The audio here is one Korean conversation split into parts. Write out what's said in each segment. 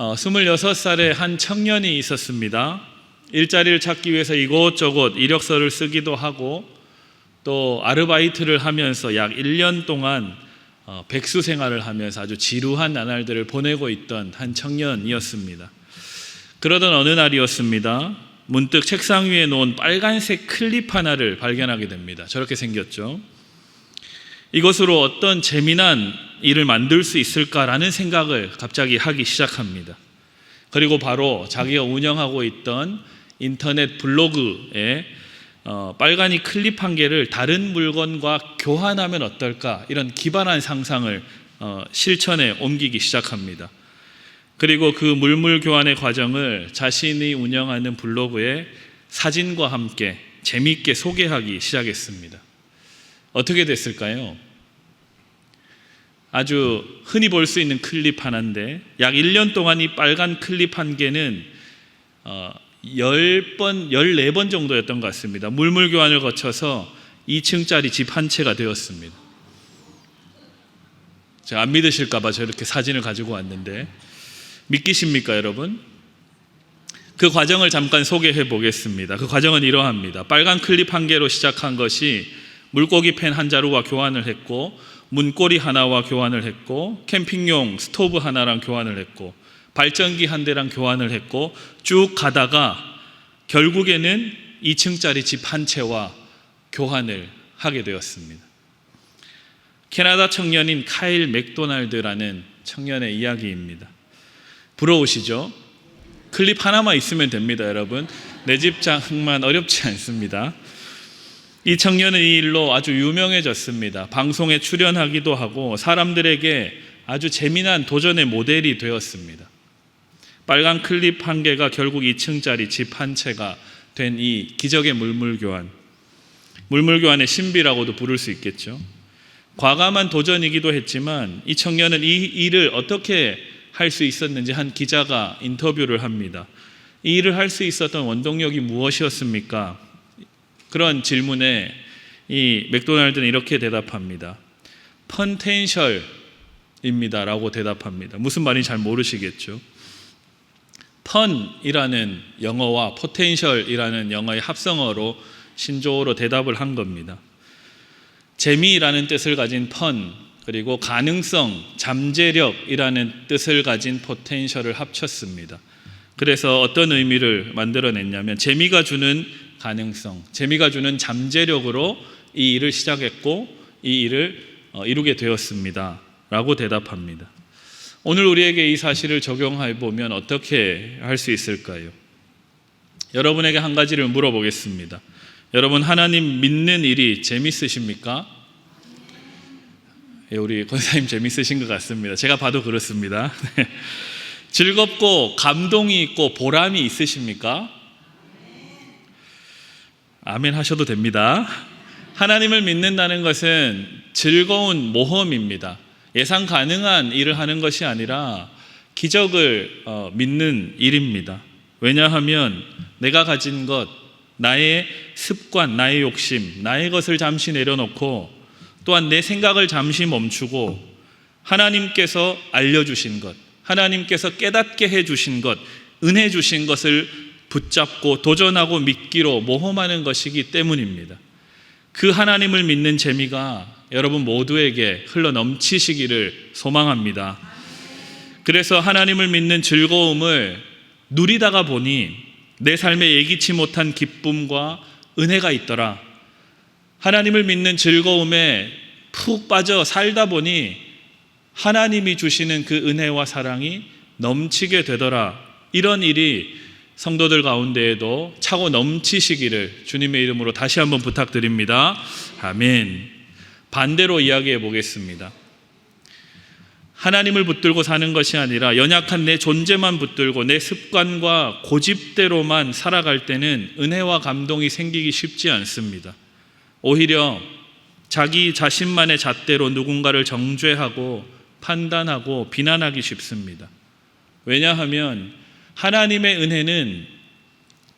어, 26살의 한 청년이 있었습니다. 일자리를 찾기 위해서 이곳저곳 이력서를 쓰기도 하고 또 아르바이트를 하면서 약 1년 동안 어, 백수 생활을 하면서 아주 지루한 나날들을 보내고 있던 한 청년이었습니다. 그러던 어느 날이었습니다. 문득 책상 위에 놓은 빨간색 클립 하나를 발견하게 됩니다. 저렇게 생겼죠. 이것으로 어떤 재미난 일을 만들 수 있을까라는 생각을 갑자기 하기 시작합니다. 그리고 바로 자기가 운영하고 있던 인터넷 블로그에 어, 빨간이 클립 한 개를 다른 물건과 교환하면 어떨까 이런 기발한 상상을 어, 실천에 옮기기 시작합니다. 그리고 그 물물 교환의 과정을 자신이 운영하는 블로그에 사진과 함께 재미있게 소개하기 시작했습니다. 어떻게 됐을까요? 아주 흔히 볼 수 있는 클립 하나인데 약 1년 동안 이 빨간 클립 한 개는 어, 10번, 14번 정도였던 것 같습니다. 물물 교환을 거쳐서 2층짜리 집 한 채가 되었습니다. 제가 안 믿으실까봐 저렇게 사진을 가지고 왔는데 믿기십니까, 여러분? 그 과정을 잠깐 소개해 보겠습니다. 그 과정은 이러합니다. 빨간 클립 한 개로 시작한 것이 물고기 펜 한 자루와 교환을 했고 문고리 하나와 교환을 했고 캠핑용 스토브 하나랑 교환을 했고 발전기 한 대랑 교환을 했고 쭉 가다가 결국에는 2층짜리 집 한 채와 교환을 하게 되었습니다. 캐나다 청년인 카일 맥도날드라는 청년의 이야기입니다. 부러우시죠? 클립 하나만 있으면 됩니다, 여러분. 내 집 장만 어렵지 않습니다. 이 청년은 이 일로 아주 유명해졌습니다. 방송에 출연하기도 하고 사람들에게 아주 재미난 도전의 모델이 되었습니다. 빨간 클립 한 개가 결국 2층짜리 집 한 채가 된 이 기적의 물물 교환. 물물 교환의 신비라고도 부를 수 있겠죠. 과감한 도전이기도 했지만 이 청년은 이 일을 어떻게 할 수 있었는지 한 기자가 인터뷰를 합니다. 이 일을 할 수 있었던 원동력이 무엇이었습니까? 그런 질문에 이 맥도날드는 이렇게 대답합니다. 펀텐셜입니다라고 대답합니다. 무슨 말인지 잘 모르시겠죠. 펀이라는 영어와 포텐셜이라는 영어의 합성어로 신조어로 대답을 한 겁니다. 재미라는 뜻을 가진 펀 그리고 가능성, 잠재력이라는 뜻을 가진 포텐셜을 합쳤습니다. 그래서 어떤 의미를 만들어냈냐면 재미가 주는 가능성, 재미가 주는 잠재력으로 이 일을 시작했고 이 일을 어, 이루게 되었습니다. 라고 대답합니다. 오늘 우리에게 이 사실을 적용해 보면 어떻게 할 수 있을까요? 여러분에게 한 가지를 물어보겠습니다. 여러분 하나님 믿는 일이 재밌으십니까? 예, 우리 권사님 재밌으신 것 같습니다. 제가 봐도 그렇습니다. 즐겁고 감동이 있고 보람이 있으십니까? 아멘 하셔도 됩니다. 하나님을 믿는다는 것은 즐거운 모험입니다. 예상 가능한 일을 하는 것이 아니라 기적을 어, 믿는 일입니다. 왜냐하면 내가 가진 것, 나의 습관, 나의 욕심, 나의 것을 잠시 내려놓고 또한 내 생각을 잠시 멈추고 하나님께서 알려주신 것, 하나님께서 깨닫게 해주신 것, 은혜 주신 것을 붙잡고 도전하고 믿기로 모험하는 것이기 때문입니다. 그 하나님을 믿는 재미가 여러분 모두에게 흘러 넘치시기를 소망합니다. 그래서 하나님을 믿는 즐거움을 누리다가 보니 내 삶에 예기치 못한 기쁨과 은혜가 있더라. 하나님을 믿는 즐거움에 푹 빠져 살다 보니 하나님이 주시는 그 은혜와 사랑이 넘치게 되더라. 이런 일이 성도들 가운데에도 차고 넘치시기를 주님의 이름으로 다시 한번 부탁드립니다. 아멘. 반대로 이야기해 보겠습니다. 하나님을 붙들고 사는 것이 아니라 연약한 내 존재만 붙들고 내 습관과 고집대로만 살아갈 때는 은혜와 감동이 생기기 쉽지 않습니다. 오히려 자기 자신만의 잣대로 누군가를 정죄하고 판단하고 비난하기 쉽습니다. 왜냐하면 하나님의 은혜는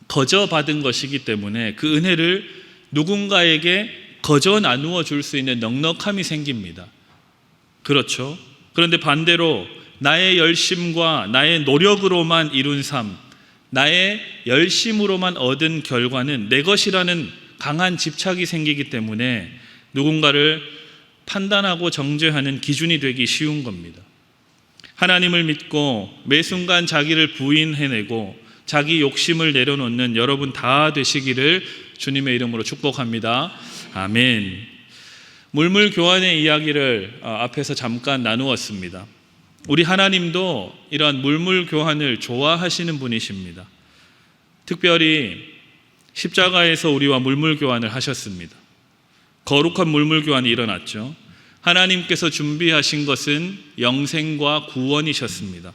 거저 받은 것이기 때문에 그 은혜를 누군가에게 거저 나누어 줄 수 있는 넉넉함이 생깁니다. 그렇죠? 그런데 반대로 나의 열심과 나의 노력으로만 이룬 삶, 나의 열심으로만 얻은 결과는 내 것이라는 강한 집착이 생기기 때문에 누군가를 판단하고 정죄하는 기준이 되기 쉬운 겁니다. 하나님을 믿고 매 순간 자기를 부인해내고 자기 욕심을 내려놓는 여러분 다 되시기를 주님의 이름으로 축복합니다. 아멘. 물물 교환의 이야기를 어, 앞에서 잠깐 나누었습니다. 우리 하나님도 이러한 물물 교환을 좋아하시는 분이십니다. 특별히 십자가에서 우리와 물물 교환을 하셨습니다. 거룩한 물물 교환이 일어났죠. 하나님께서 준비하신 것은 영생과 구원이셨습니다.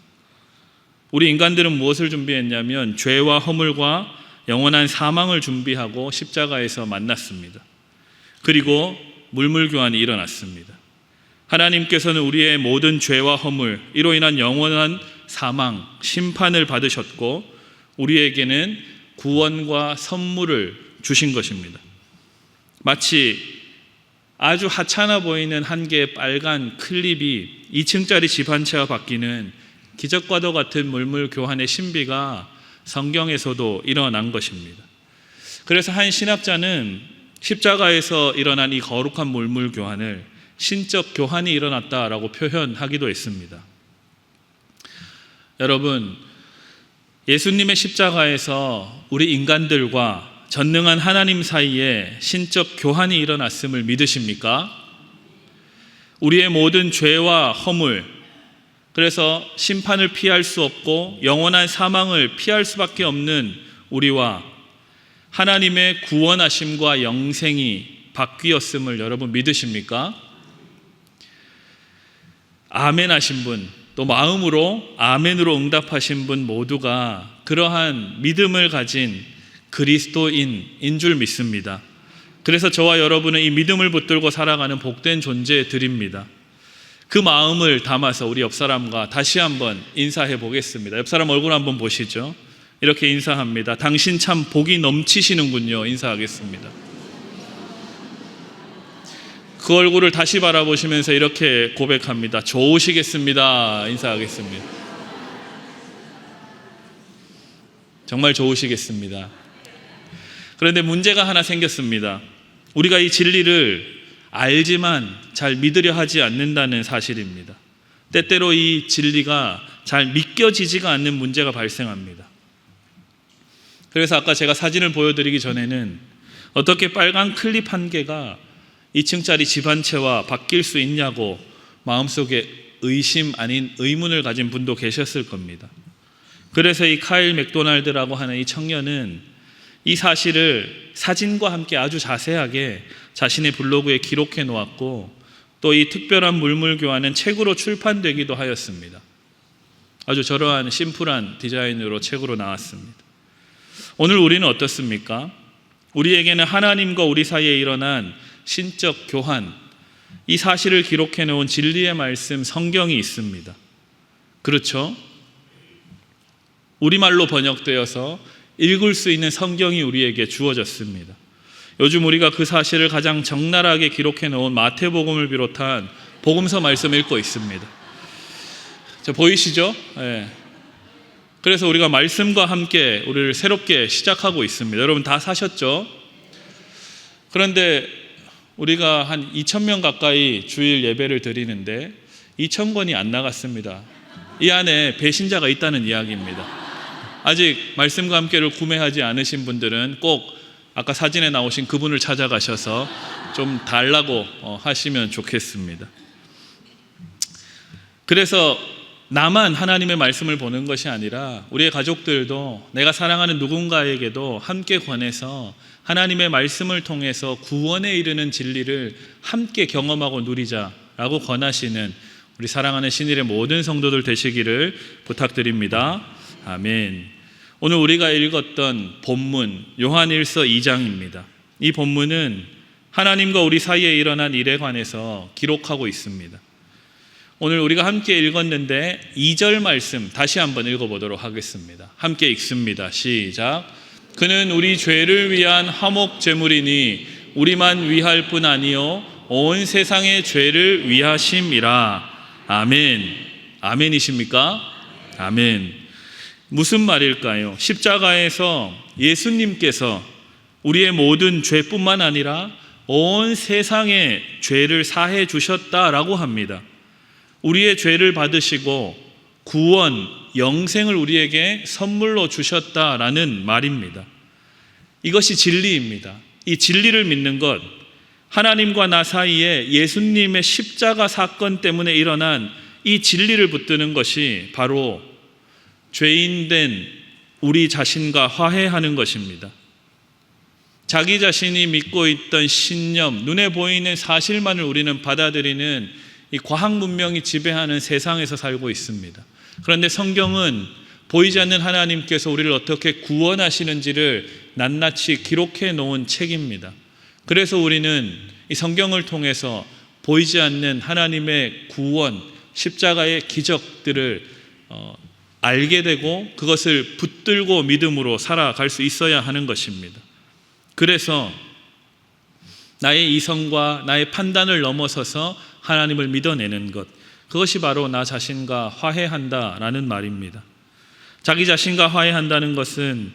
우리 인간들은 무엇을 준비했냐면 죄와 허물과 영원한 사망을 준비하고 십자가에서 만났습니다. 그리고 물물 교환이 일어났습니다. 하나님께서는 우리의 모든 죄와 허물, 이로 인한 영원한 사망, 심판을 받으셨고 우리에게는 구원과 선물을 주신 것입니다. 마치 아주 하찮아 보이는 한 개의 빨간 클립이 2층짜리 집 한 채와 바뀌는 기적과도 같은 물물 교환의 신비가 성경에서도 일어난 것입니다. 그래서 한 신학자는 십자가에서 일어난 이 거룩한 물물 교환을 신적 교환이 일어났다라고 표현하기도 했습니다. 여러분, 예수님의 십자가에서 우리 인간들과 전능한 하나님 사이에 신적 교환이 일어났음을 믿으십니까? 우리의 모든 죄와 허물, 그래서 심판을 피할 수 없고 영원한 사망을 피할 수밖에 없는 우리와 하나님의 구원하심과 영생이 바뀌었음을 여러분 믿으십니까? 아멘 하신 분, 또 마음으로 아멘으로 응답하신 분 모두가 그러한 믿음을 가진 그리스도인인 줄 믿습니다. 그래서 저와 여러분은 이 믿음을 붙들고 살아가는 복된 존재들입니다. 그 마음을 담아서 우리 옆 사람과 다시 한번 인사해 보겠습니다. 옆 사람 얼굴 한번 보시죠. 이렇게 인사합니다. 당신 참 복이 넘치시는군요. 인사하겠습니다. 그 얼굴을 다시 바라보시면서 이렇게 고백합니다. 좋으시겠습니다. 인사하겠습니다. 정말 좋으시겠습니다. 그런데 문제가 하나 생겼습니다. 우리가 이 진리를 알지만 잘 믿으려 하지 않는다는 사실입니다. 때때로 이 진리가 잘 믿겨지지가 않는 문제가 발생합니다. 그래서 아까 제가 사진을 보여드리기 전에는 어떻게 빨간 클립 한 개가 2층짜리 집 한 채와 바뀔 수 있냐고 마음속에 의심 아닌 의문을 가진 분도 계셨을 겁니다. 그래서 이 카일 맥도날드라고 하는 이 청년은 이 사실을 사진과 함께 아주 자세하게 자신의 블로그에 기록해 놓았고 또 이 특별한 물물 교환은 책으로 출판되기도 하였습니다. 아주 저러한 심플한 디자인으로 책으로 나왔습니다. 오늘 우리는 어떻습니까? 우리에게는 하나님과 우리 사이에 일어난 신적 교환, 이 사실을 기록해 놓은 진리의 말씀 성경이 있습니다. 그렇죠? 우리말로 번역되어서 읽을 수 있는 성경이 우리에게 주어졌습니다. 요즘 우리가 그 사실을 가장 적나라하게 기록해 놓은 마태복음을 비롯한 복음서 말씀 읽고 있습니다. 자, 보이시죠? 네. 그래서 우리가 말씀과 함께 우리를 새롭게 시작하고 있습니다. 여러분 다 사셨죠? 그런데 우리가 한 2천 명 가까이 주일 예배를 드리는데 2천 권이 안 나갔습니다. 이 안에 배신자가 있다는 이야기입니다. 아직 말씀과 함께를 구매하지 않으신 분들은 꼭 아까 사진에 나오신 그분을 찾아가셔서 좀 달라고 어, 하시면 좋겠습니다. 그래서 나만 하나님의 말씀을 보는 것이 아니라 우리의 가족들도 내가 사랑하는 누군가에게도 함께 권해서 하나님의 말씀을 통해서 구원에 이르는 진리를 함께 경험하고 누리자라고 권하시는 우리 사랑하는 신일의 모든 성도들 되시기를 부탁드립니다. 아멘. 오늘 우리가 읽었던 본문 요한일서 2장입니다. 이 본문은 하나님과 우리 사이에 일어난 일에 관해서 기록하고 있습니다. 오늘 우리가 함께 읽었는데 2절 말씀 다시 한번 읽어보도록 하겠습니다. 함께 읽습니다. 시작. 그는 우리 죄를 위한 화목 제물이니 우리만 위할 뿐 아니요 온 세상의 죄를 위하심이라. 아멘. 아멘이십니까? 아멘. 무슨 말일까요? 십자가에서 예수님께서 우리의 모든 죄뿐만 아니라 온 세상의 죄를 사해 주셨다라고 합니다. 우리의 죄를 받으시고 구원, 영생을 우리에게 선물로 주셨다라는 말입니다. 이것이 진리입니다. 이 진리를 믿는 것, 하나님과 나 사이에 예수님의 십자가 사건 때문에 일어난 이 진리를 붙드는 것이 바로 죄인된 우리 자신과 화해하는 것입니다. 자기 자신이 믿고 있던 신념, 눈에 보이는 사실만을 우리는 받아들이는 이 과학 문명이 지배하는 세상에서 살고 있습니다. 그런데 성경은 보이지 않는 하나님께서 우리를 어떻게 구원하시는지를 낱낱이 기록해 놓은 책입니다. 그래서 우리는 이 성경을 통해서 보이지 않는 하나님의 구원, 십자가의 기적들을 어, 알게 되고 그것을 붙들고 믿음으로 살아갈 수 있어야 하는 것입니다. 그래서 나의 이성과 나의 판단을 넘어서서 하나님을 믿어내는 것, 그것이 바로 나 자신과 화해한다라는 말입니다. 자기 자신과 화해한다는 것은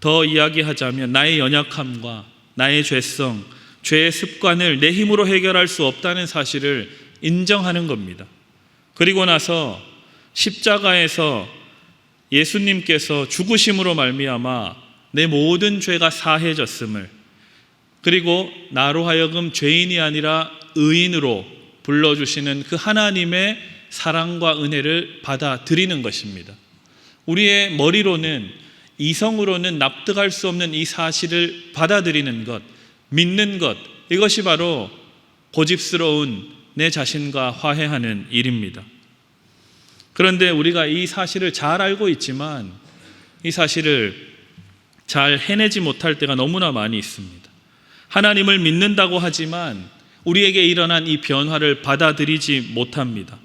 더 이야기하자면 나의 연약함과 나의 죄성, 죄의 습관을 내 힘으로 해결할 수 없다는 사실을 인정하는 겁니다. 그리고 나서 십자가에서 예수님께서 죽으심으로 말미암아 내 모든 죄가 사해졌음을 그리고 나로 하여금 죄인이 아니라 의인으로 불러주시는 그 하나님의 사랑과 은혜를 받아들이는 것입니다. 우리의 머리로는 이성으로는 납득할 수 없는 이 사실을 받아들이는 것, 믿는 것, 이것이 바로 고집스러운 내 자신과 화해하는 일입니다. 그런데 우리가 이 사실을 잘 알고 있지만 이 사실을 잘 해내지 못할 때가 너무나 많이 있습니다. 하나님을 믿는다고 하지만 우리에게 일어난 이 변화를 받아들이지 못합니다.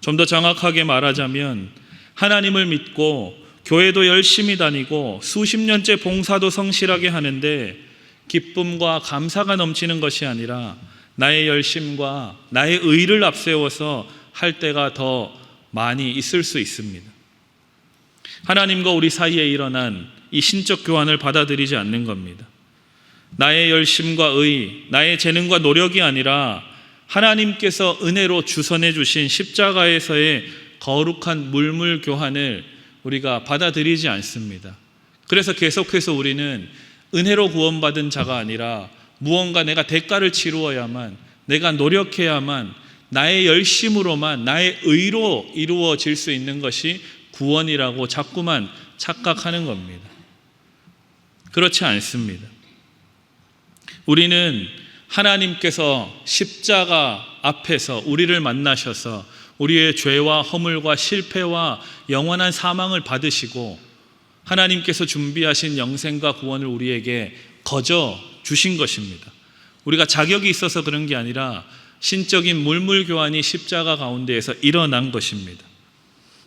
좀 더 정확하게 말하자면 하나님을 믿고 교회도 열심히 다니고 수십 년째 봉사도 성실하게 하는데 기쁨과 감사가 넘치는 것이 아니라 나의 열심과 나의 의를 앞세워서 할 때가 더 많이 있을 수 있습니다. 하나님과 우리 사이에 일어난 이 신적 교환을 받아들이지 않는 겁니다. 나의 열심과 의, 나의 재능과 노력이 아니라 하나님께서 은혜로 주선해 주신 십자가에서의 거룩한 물물 교환을 우리가 받아들이지 않습니다. 그래서 계속해서 우리는 은혜로 구원받은 자가 아니라 무언가 내가 대가를 치루어야만 내가 노력해야만 나의 열심으로만 나의 의로 이루어질 수 있는 것이 구원이라고 자꾸만 착각하는 겁니다. 그렇지 않습니다. 우리는 하나님께서 십자가 앞에서 우리를 만나셔서 우리의 죄와 허물과 실패와 영원한 사망을 받으시고 하나님께서 준비하신 영생과 구원을 우리에게 거저 주신 것입니다. 우리가 자격이 있어서 그런 게 아니라 신적인 물물 교환이 십자가 가운데에서 일어난 것입니다.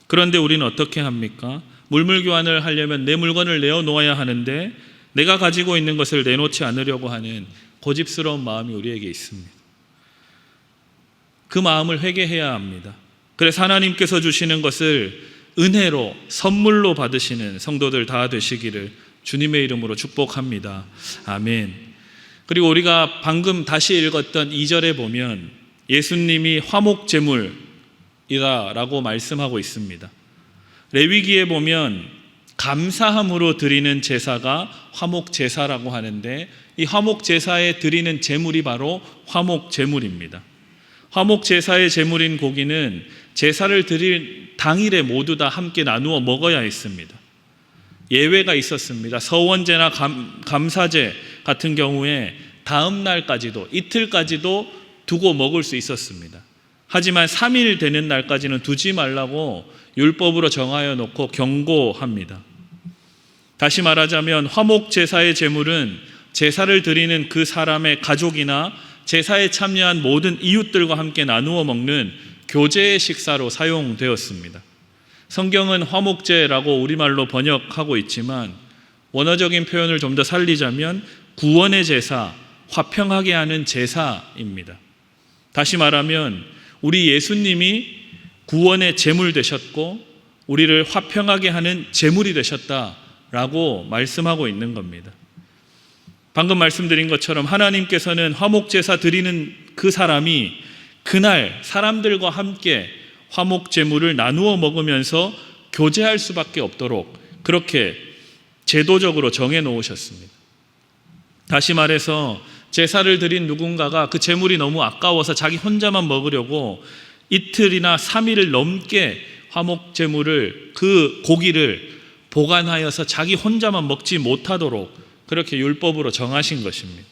그런데 우리는 어떻게 합니까? 물물 교환을 하려면 내 물건을 내어 놓아야 하는데 내가 가지고 있는 것을 내놓지 않으려고 하는 고집스러운 마음이 우리에게 있습니다. 그 마음을 회개해야 합니다. 그래서 하나님께서 주시는 것을 은혜로 선물로 받으시는 성도들 다 되시기를 주님의 이름으로 축복합니다. 아멘. 그리고 우리가 방금 다시 읽었던 2절에 보면 예수님이 화목 제물이다라고 말씀하고 있습니다. 레위기에 보면 감사함으로 드리는 제사가 화목 제사라고 하는데 이 화목 제사에 드리는 제물이 바로 화목 제물입니다. 화목 제사의 제물인 고기는 제사를 드릴 당일에 모두 다 함께 나누어 먹어야 했습니다. 예외가 있었습니다. 서원제나 감, 감사제 같은 경우에 다음 날까지도 이틀까지도 두고 먹을 수 있었습니다. 하지만 3일 되는 날까지는 두지 말라고 율법으로 정하여 놓고 경고합니다. 다시 말하자면 화목 제사의 제물은 제사를 드리는 그 사람의 가족이나 제사에 참여한 모든 이웃들과 함께 나누어 먹는 교제의 식사로 사용되었습니다. 성경은 화목제라고 우리말로 번역하고 있지만 원어적인 표현을 좀 더 살리자면 구원의 제사, 화평하게 하는 제사입니다. 다시 말하면 우리 예수님이 구원의 제물 되셨고 우리를 화평하게 하는 제물이 되셨다라고 말씀하고 있는 겁니다. 방금 말씀드린 것처럼 하나님께서는 화목 제사 드리는 그 사람이 그날 사람들과 함께 화목 제물을 나누어 먹으면서 교제할 수밖에 없도록 그렇게 제도적으로 정해 놓으셨습니다. 다시 말해서 제사를 드린 누군가가 그 제물이 너무 아까워서 자기 혼자만 먹으려고 이틀이나 3일을 넘게 화목 제물을 그 고기를 보관하여서 자기 혼자만 먹지 못하도록 그렇게 율법으로 정하신 것입니다.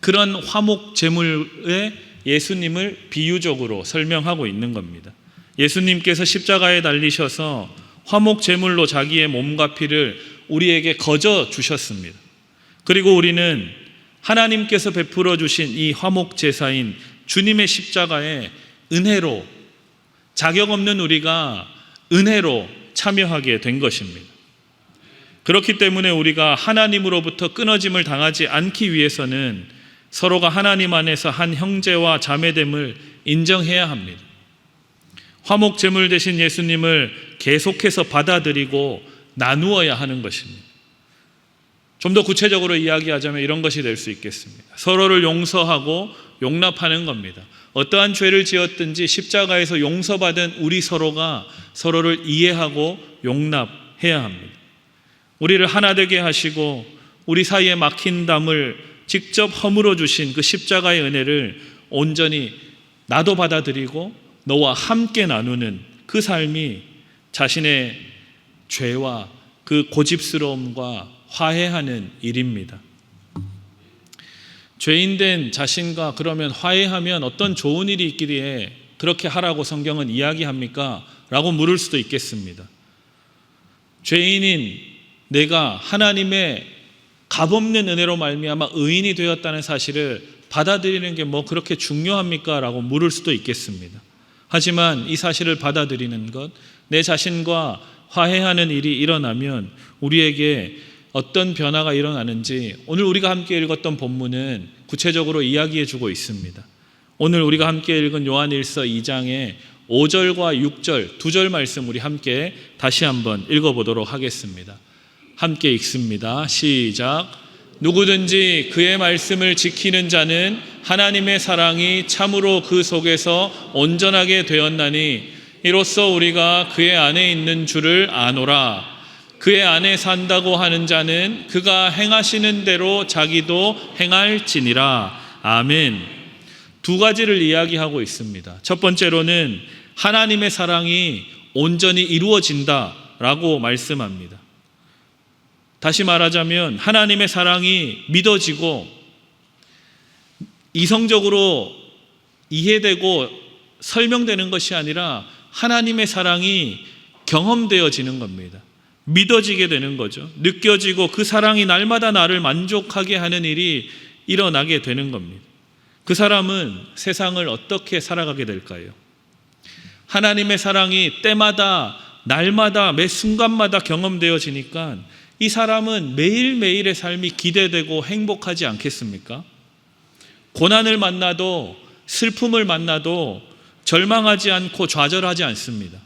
그런 화목 제물에 예수님을 비유적으로 설명하고 있는 겁니다. 예수님께서 십자가에 달리셔서 화목 제물로 자기의 몸과 피를 우리에게 거저 주셨습니다. 그리고 우리는 하나님께서 베풀어 주신 이 화목 제사인 주님의 십자가에 은혜로 자격 없는 우리가 은혜로 참여하게 된 것입니다. 그렇기 때문에 우리가 하나님으로부터 끊어짐을 당하지 않기 위해서는 서로가 하나님 안에서 한 형제와 자매됨을 인정해야 합니다. 화목 제물 대신 예수님을 계속해서 받아들이고 나누어야 하는 것입니다. 좀 더 구체적으로 이야기하자면 이런 것이 될 수 있겠습니다. 서로를 용서하고 용납하는 겁니다. 어떠한 죄를 지었든지 십자가에서 용서받은 우리 서로가 서로를 이해하고 용납해야 합니다. 우리를 하나 되게 하시고 우리 사이에 막힌 담을 직접 허물어 주신 그 십자가의 은혜를 온전히 나도 받아들이고 너와 함께 나누는 그 삶이 자신의 죄와 그 고집스러움과 화해하는 일입니다. 죄인된 자신과 그러면 화해하면 어떤 좋은 일이 있기에 그렇게 하라고 성경은 이야기합니까? 라고 물을 수도 있겠습니다. 죄인인 내가 하나님의 값없는 은혜로 말미암아 의인이 되었다는 사실을 받아들이는 게 뭐 그렇게 중요합니까? 라고 물을 수도 있겠습니다. 하지만 이 사실을 받아들이는 것, 내 자신과 화해하는 일이 일어나면 우리에게 어떤 변화가 일어나는지 오늘 우리가 함께 읽었던 본문은 구체적으로 이야기해 주고 있습니다. 오늘 우리가 함께 읽은 요한일서 2장의 5절과 6절 두 절 말씀 우리 함께 다시 한번 읽어 보도록 하겠습니다. 함께 읽습니다. 시작. 누구든지 그의 말씀을 지키는 자는 하나님의 사랑이 참으로 그 속에서 온전하게 되었나니 이로써 우리가 그의 안에 있는 줄을 아노라. 그의 안에 산다고 하는 자는 그가 행하시는 대로 자기도 행할지니라. 아멘. 두 가지를 이야기하고 있습니다. 첫 번째로는 하나님의 사랑이 온전히 이루어진다라고 말씀합니다. 다시 말하자면 하나님의 사랑이 믿어지고 이성적으로 이해되고 설명되는 것이 아니라 하나님의 사랑이 경험되어지는 겁니다. 믿어지게 되는 거죠. 느껴지고 그 사랑이 날마다 나를 만족하게 하는 일이 일어나게 되는 겁니다. 그 사람은 세상을 어떻게 살아가게 될까요? 하나님의 사랑이 때마다 날마다 매 순간마다 경험되어지니까 이 사람은 매일매일의 삶이 기대되고 행복하지 않겠습니까? 고난을 만나도 슬픔을 만나도 절망하지 않고 좌절하지 않습니다.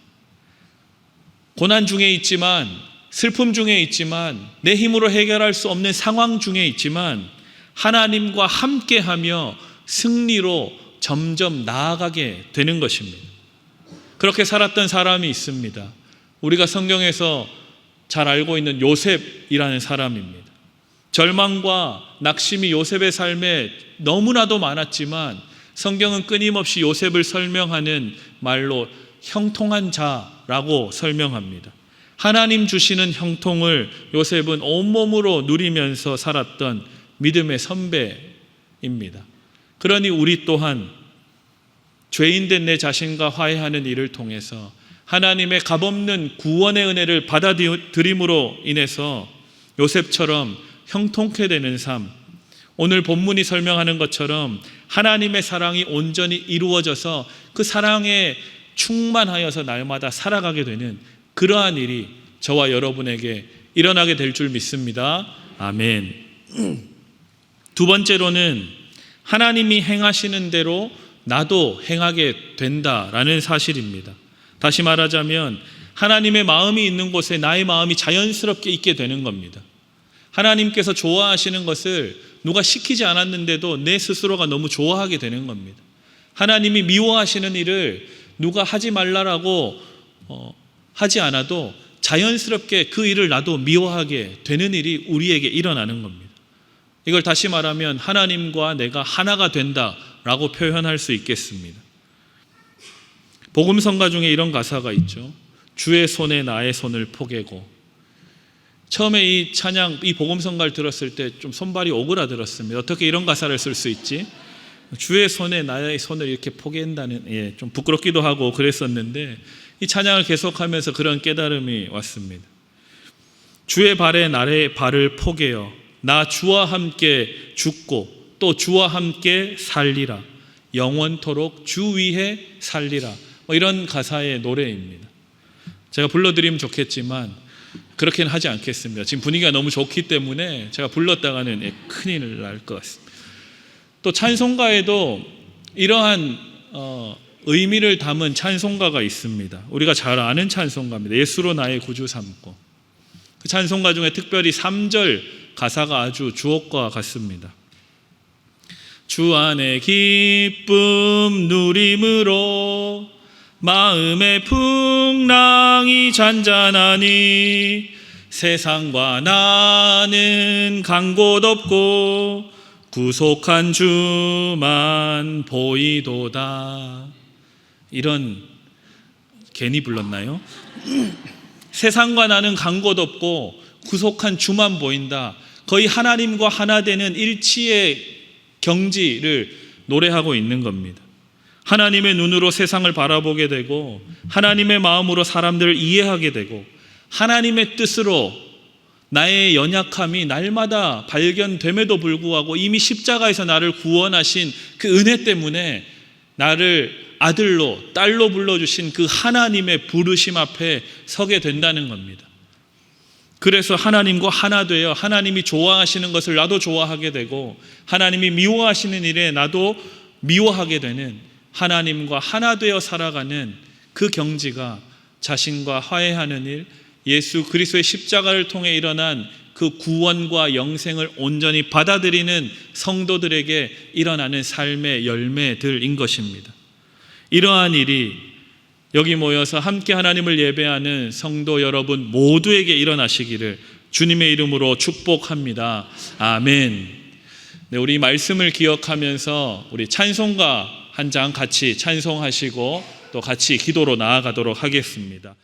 고난 중에 있지만 슬픔 중에 있지만 내 힘으로 해결할 수 없는 상황 중에 있지만 하나님과 함께하며 승리로 점점 나아가게 되는 것입니다. 그렇게 살았던 사람이 있습니다. 우리가 성경에서 잘 알고 있는 요셉이라는 사람입니다. 절망과 낙심이 요셉의 삶에 너무나도 많았지만 성경은 끊임없이 요셉을 설명하는 말로 형통한 자라고 설명합니다. 하나님 주시는 형통을 요셉은 온몸으로 누리면서 살았던 믿음의 선배입니다. 그러니 우리 또한 죄인된 내 자신과 화해하는 일을 통해서 하나님의 값없는 구원의 은혜를 받아들임으로 인해서 요셉처럼 형통케 되는 삶, 오늘 본문이 설명하는 것처럼 하나님의 사랑이 온전히 이루어져서 그 사랑에 충만하여서 날마다 살아가게 되는 그러한 일이 저와 여러분에게 일어나게 될 줄 믿습니다. 아멘. 두 번째로는 하나님이 행하시는 대로 나도 행하게 된다라는 사실입니다. 다시 말하자면 하나님의 마음이 있는 곳에 나의 마음이 자연스럽게 있게 되는 겁니다. 하나님께서 좋아하시는 것을 누가 시키지 않았는데도 내 스스로가 너무 좋아하게 되는 겁니다. 하나님이 미워하시는 일을 누가 하지 말라라고 어, 하지 않아도 자연스럽게 그 일을 나도 미워하게 되는 일이 우리에게 일어나는 겁니다. 이걸 다시 말하면 하나님과 내가 하나가 된다라고 표현할 수 있겠습니다. 복음성가 중에 이런 가사가 있죠. 주의 손에 나의 손을 포개고 처음에 이 찬양 이 복음성가를 들었을 때 좀 손발이 오그라들었습니다. 어떻게 이런 가사를 쓸 수 있지? 주의 손에 나의 손을 이렇게 포갠다는 예, 좀 부끄럽기도 하고 그랬었는데 이 찬양을 계속하면서 그런 깨달음이 왔습니다. 주의 발에 나의 발을 포개어 나 주와 함께 죽고 또 주와 함께 살리라 영원토록 주 위에 살리라 뭐 이런 가사의 노래입니다. 제가 불러드리면 좋겠지만 그렇게는 하지 않겠습니다. 지금 분위기가 너무 좋기 때문에 제가 불렀다가는 예, 큰일 날 것 같습니다. 또 찬송가에도 이러한 어, 의미를 담은 찬송가가 있습니다. 우리가 잘 아는 찬송가입니다. 예수로 나의 구주 삼고 그 찬송가 중에 특별히 3절 가사가 아주 주옥과 같습니다. 주 안에 기쁨 누림으로 마음의 풍랑이 잔잔하니 세상과 나는 간 곳 없고 구속한 주만 보이도다. 이런 괜히 불렀나요? 세상과 나는 간 곳 없고 구속한 주만 보인다. 거의 하나님과 하나 되는 일치의 경지를 노래하고 있는 겁니다. 하나님의 눈으로 세상을 바라보게 되고 하나님의 마음으로 사람들을 이해하게 되고 하나님의 뜻으로 나의 연약함이 날마다 발견됨에도 불구하고 이미 십자가에서 나를 구원하신 그 은혜 때문에 나를 아들로 딸로 불러주신 그 하나님의 부르심 앞에 서게 된다는 겁니다. 그래서 하나님과 하나 되어 하나님이 좋아하시는 것을 나도 좋아하게 되고 하나님이 미워하시는 일에 나도 미워하게 되는 하나님과 하나 되어 살아가는 그 경지가 자신과 화해하는 일, 예수 그리스도의 십자가를 통해 일어난 그 구원과 영생을 온전히 받아들이는 성도들에게 일어나는 삶의 열매들인 것입니다. 이러한 일이 여기 모여서 함께 하나님을 예배하는 성도 여러분 모두에게 일어나시기를 주님의 이름으로 축복합니다. 아멘. 네, 우리 말씀을 기억하면서 우리 찬송가 한 장 같이 찬송하시고 또 같이 기도로 나아가도록 하겠습니다.